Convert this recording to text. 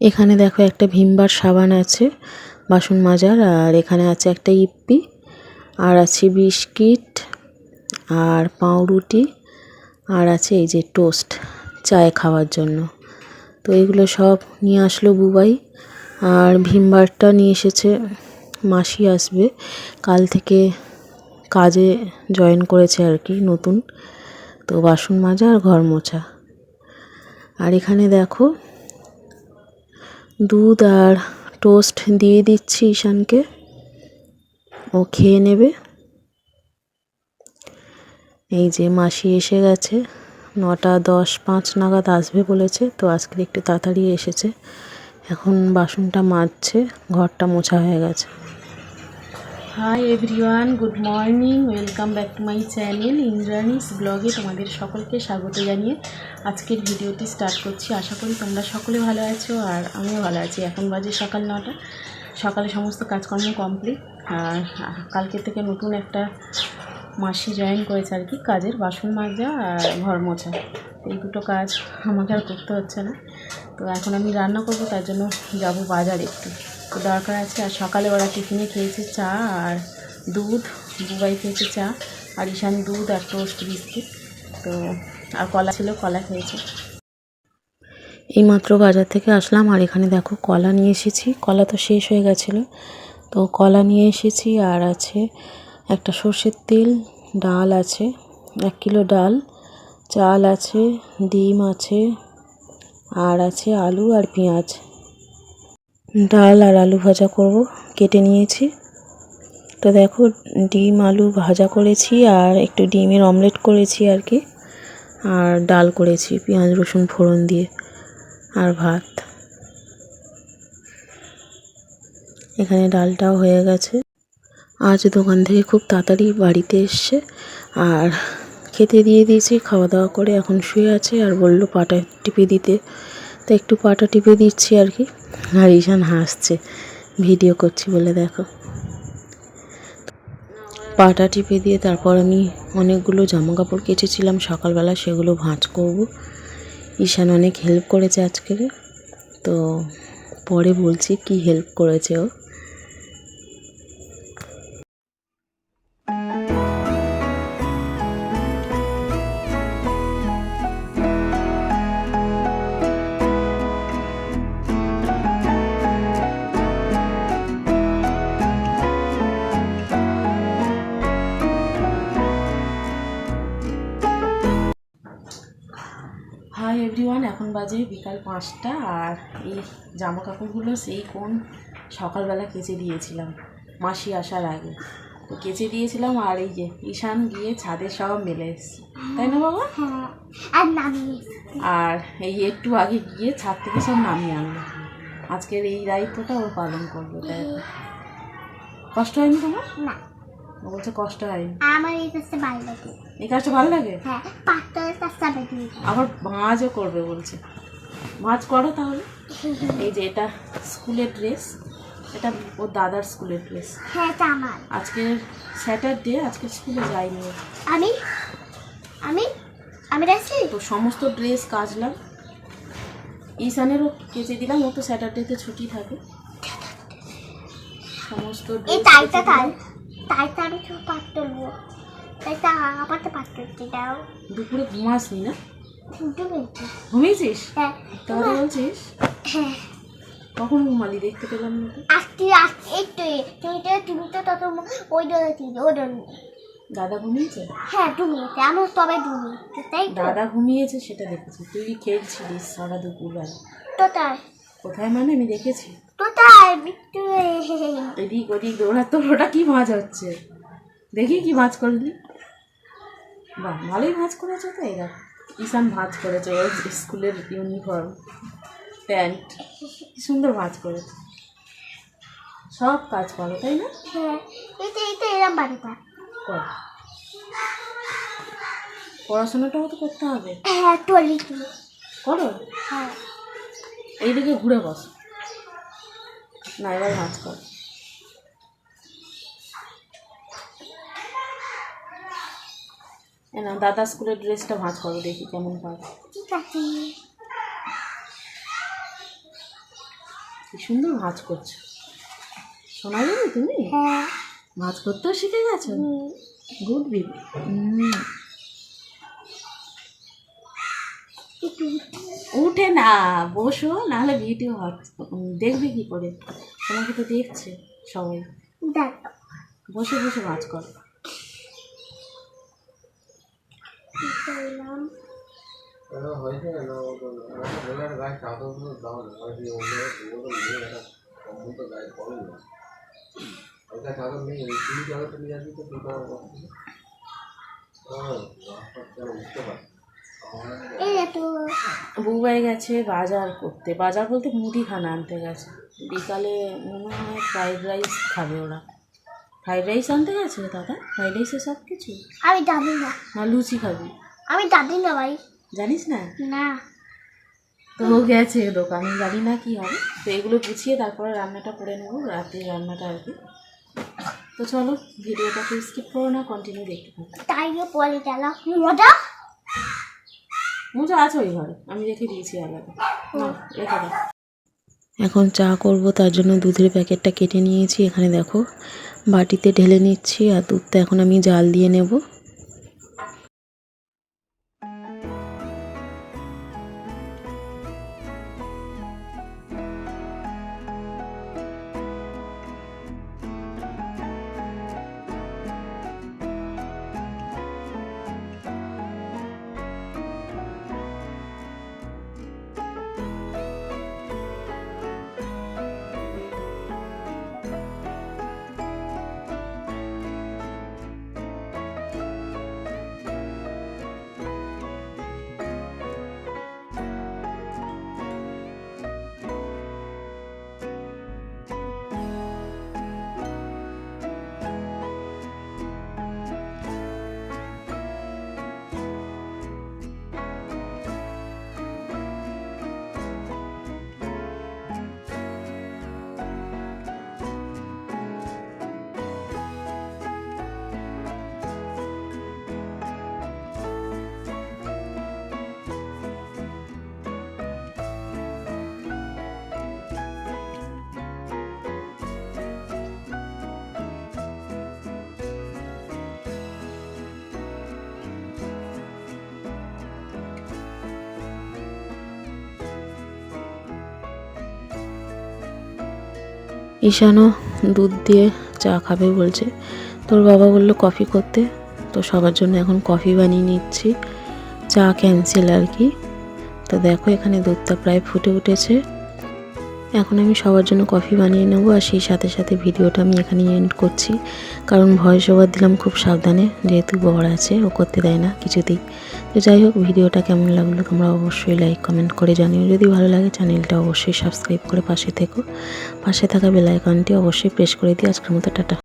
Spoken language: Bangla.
এখানে দেখো একটা ভীমবার সাবান আছে, বাসন মাজার, আর এখানে আছে একটা ইপ্পি, আর আছে বিস্কিট, আর পাউরুটি, আর আছে এই যে টোস্ট চায়ে খাওয়ার জন্য। তো এগুলো সব নিয়ে আসলো বুবাই, আর ভীমবারটা নিয়ে এসেছে মাসি আসবে। কাল থেকে কাজে জয়েন করেছে আর কি, নতুন। তো বাসন মাজা আর ঘর মোছা। আর এখানে দেখো, দুধ আর টোস্ট দিয়ে দিচ্ছি ঈশানকে। ও খেয়ে নেবে। এই যে মাসি এসে গেছে, নটা দশ পাঁচ নাগাদ আসবে বলেছে, তো আজকে একটু তাড়াতাড়ি এসেছে। এখন বাসনটা মাজছে, ঘরটা মোছা হয়ে গেছে। Hi everyone good morning welcome back to my channel Indrani's ব্লগে তোমাদের সকলকে স্বাগত জানিয়ে আজকের ভিডিওটি স্টার্ট করছি। আশা করি তোমরা সকলে ভালো আছো আর আমিও ভালো আছি। এখন বাজে সকাল নটা, সকালে সমস্ত কাজকর্ম কমপ্লিট আর কালকে থেকে নতুন একটা মাসি জয়েন করেছে আর কি, কাজের বাসন মাজা আর ঘর মোছা। এই দুটো কাজ আমাকে আর করতে হচ্ছে না। তো এখন আমি রান্না করব, তার জন্য যাব বাজার একটু। দরকার আছে, আর সকালে ওরা টিফিনে খেয়েছে চা আর দুধ বুবাই খেয়েছে চা, আর ঈশান দুধ আর টোস্ট বিস্কিট। তো, আর কলা ছিল, কলা খেয়েছে। এইমাত্র বাজার থেকে আসলাম, আর এখানে দেখো কলা নিয়ে এসেছি। কলা তো শেষ হয়ে গেছিল। তো কলা নিয়ে এসেছি, আর আছে একটা সর্ষের তেল, ডাল আছে, এক কিলো ডাল, চাল আছে, ডিম আছে, আর আছে আলু আর পেঁয়াজ। ডাল আর আলু ভাজা করব, কেটে নিয়েছি। তো দেখো, ডিম, আলু ভাজা করেছি আর একটু ডিমের অমলেট করেছি আর কি। আর ডাল করেছি, পেঁয়াজ, রসুন, ফোড়ন দিয়ে আর ভাত। এখানে ডালটাও হয়ে গেছে। আজ দোকান থেকে খুব তাড়াতাড়ি বাড়িতে এসছে আর খেতে দিয়ে দিয়েছি, খাওয়া দাওয়া করে এখন শুয়ে আছে আর বলল পাটা টিপে দিতে। তো একটু পাটা টিপে দিচ্ছি আর কি। আর ঈশান হাসছে, ভিডিও করছি বলে দেখো। পাটা টিপে দিয়ে তারপর আমি অনেকগুলো জামা কাপড় কেচেছিলাম, সকালবেলা সেগুলো ভাঁজ করব। ঈশান অনেক হেল্প করেছে আজকের তো পরে বলছি কি হেল্প করেছে ও। বাজে বিকাল পাঁচটা আর এই জামা কাপড়গুলো সেই কোন সকালবেলা কেচে দিয়েছিলাম মাসি আসার আগে। তো কেচে দিয়েছিলাম আর এই যে ঈশান গিয়ে ছাদে সব মেলে এসছে। তাই না বাবা? হ্যাঁ আর এই একটু আগে গিয়ে ছাদ থেকে সব নামিয়ে আনলো। আজকের এই দায়িত্বটা ও পালন করবে তাই। কষ্ট হয়নি তোমার? না। ও বলছে কষ্ট হয়নি আমার এই কাজটা ভালো লাগে। এই কাজটা ভালো লাগে? হ্যাঁ পাঁচটার কাজটা বেশি আবার ভাঁজও করবে বলছে। ভাঁজ করো তাহলে। এই যে এটা স্কুলের ড্রেস। এটা ওর দাদার স্কুলের ড্রেস। হ্যাঁ এটা আমার। আজকে স্যাটারডে আজকে স্কুলে যায়নি ও। আমি? আমি? আমি রাখছি তো সমস্ত ড্রেস কাচলাম। ঈশানেরও কেচে দিলাম। ও তো স্যাটারডেতে ছুটি থাকে। সমস্ত এই তাইটা কেচে তাই। তাইটা আমি সব পাত তুলবো। তাইটা আমার তো পাত তুলতে দাও। দুপুরে ঘুমাসনি না? ঘুমিয়েছিস? হ্যাঁ। তাহলে বলছিস? হ্যাঁ। কখন ঘুমালি দেখতে পেলাম না তো। আজকে আজকে তো তুমি তো তুমি তো তত ওই ধরেছি ওই ধরে দাদা ঘুমিয়েছে? হ্যাঁ তুমি আমার তবে তুমি তাই দাদা ঘুমিয়েছে সেটা দেখেছি। তুই খেলছিলিস সারা দুপুরবেলা। তো তাই। কোথায় মানে আমি দেখেছি? তো তাই এদিক ওদিক দৌড়া তোর ওটা কি মাছ হচ্ছে? দেখি কি মাছ করলি বাহ ভালোই ভাঁজ করেছ তো এই দেখ ঈশান ভাঁজ করেছে ওর স্কুলের ইউনিফর্ম প্যান্ট। কি সুন্দর ভাঁজ করেছে। সব কাজ করো তাই না? হ্যাঁ এটা এটা এরম বাড়িটা। কর। পড়াশোনাটাও তো করতে হবে? হ্যাঁ করো? হ্যাঁ। এইদিকে ঘুরে বস। না এবার ভাঁজ কর। না দাদা স্কুলের ড্রেসটা ভাঁজ করো দেখি কেমন পারো ঠিক আছে কি সুন্দর ভাঁজ করছ। শোনা যাবে তুমি? হ্যাঁ। ভাঁজ করতেও শিখে গেছো? হুম। গুড বিবি একটু উঠে না বসো নাহলে ভিডিও দেখবে কি করে তোমাকে তো দেখছে সবাই দেখ বসে বসে ভাঁজ করো কি করলাম এই এত বুবাই গেছে বাজার করতে। বাজার বলতে মুদিখানা আনতে গেছে। বিকালে মনে হয় ফ্রাইড রাইস খাবে ওরা। ফ্রাইড রাইস আনতে গেছে দাদা? ফ্রাইড রাইসে সব কিছু? আমি জানি না। না লুচি খাবি। আমি জানি না ভাই। জানিস না? না। তো ও গেছে দোকানে। জানি না কি হবে। তো এগুলো গুছিয়ে তারপরে রান্নাটা করে নেব রাতে রান্নাটা আর কি। তো চলো ভিডিওটাকে স্কিপ করো না কন্টিনিউ দেখতে থাকো। তাই পরে গেলাম। মজা? মোজা আছে ওই ঘরে। আমি রেখে দিয়েছি আলাদা এখন চা করব, তার জন্য দুধের প্যাকেটটা কেটে নিয়েছি। এখানে দেখো, বাটিতে ঢেলে নিচ্ছি আর দুধটা এখন আমি জাল দিয়ে নেব। ঈশানও দুধ দিয়ে চা খাবে বলছে। তোর বাবা বলল, কফি করতে? তো সবার জন্য এখন কফি বানিয়ে নিচ্ছি। চা ক্যান্সেল আর কি। তো দেখো এখানে দুধটা প্রায় ফুটে উঠেছে। এখন আমি সবার জন্য কফি বানিয়ে নেব আর সেই সাথে সাথে ভিডিওটা আমি এখানে এন্ড করছি। কারণ ভয়েস ওভার দিলাম খুব সাবধানে, যেহেতু বর আছে, ও করতে দেয় না কিছুতেই। তো যাই হোক, ভিডিওটা কেমন লাগল তোমরা অবশ্যই লাইক কমেন্ট করে জানিও। যদি ভালো লাগে চ্যানেলটা অবশ্যই সাবস্ক্রাইব করে পাশে থেকো। পাশে থাকা বেলাইকনটি অবশ্যই প্রেস করে দিই আজকের মতো, টাটা।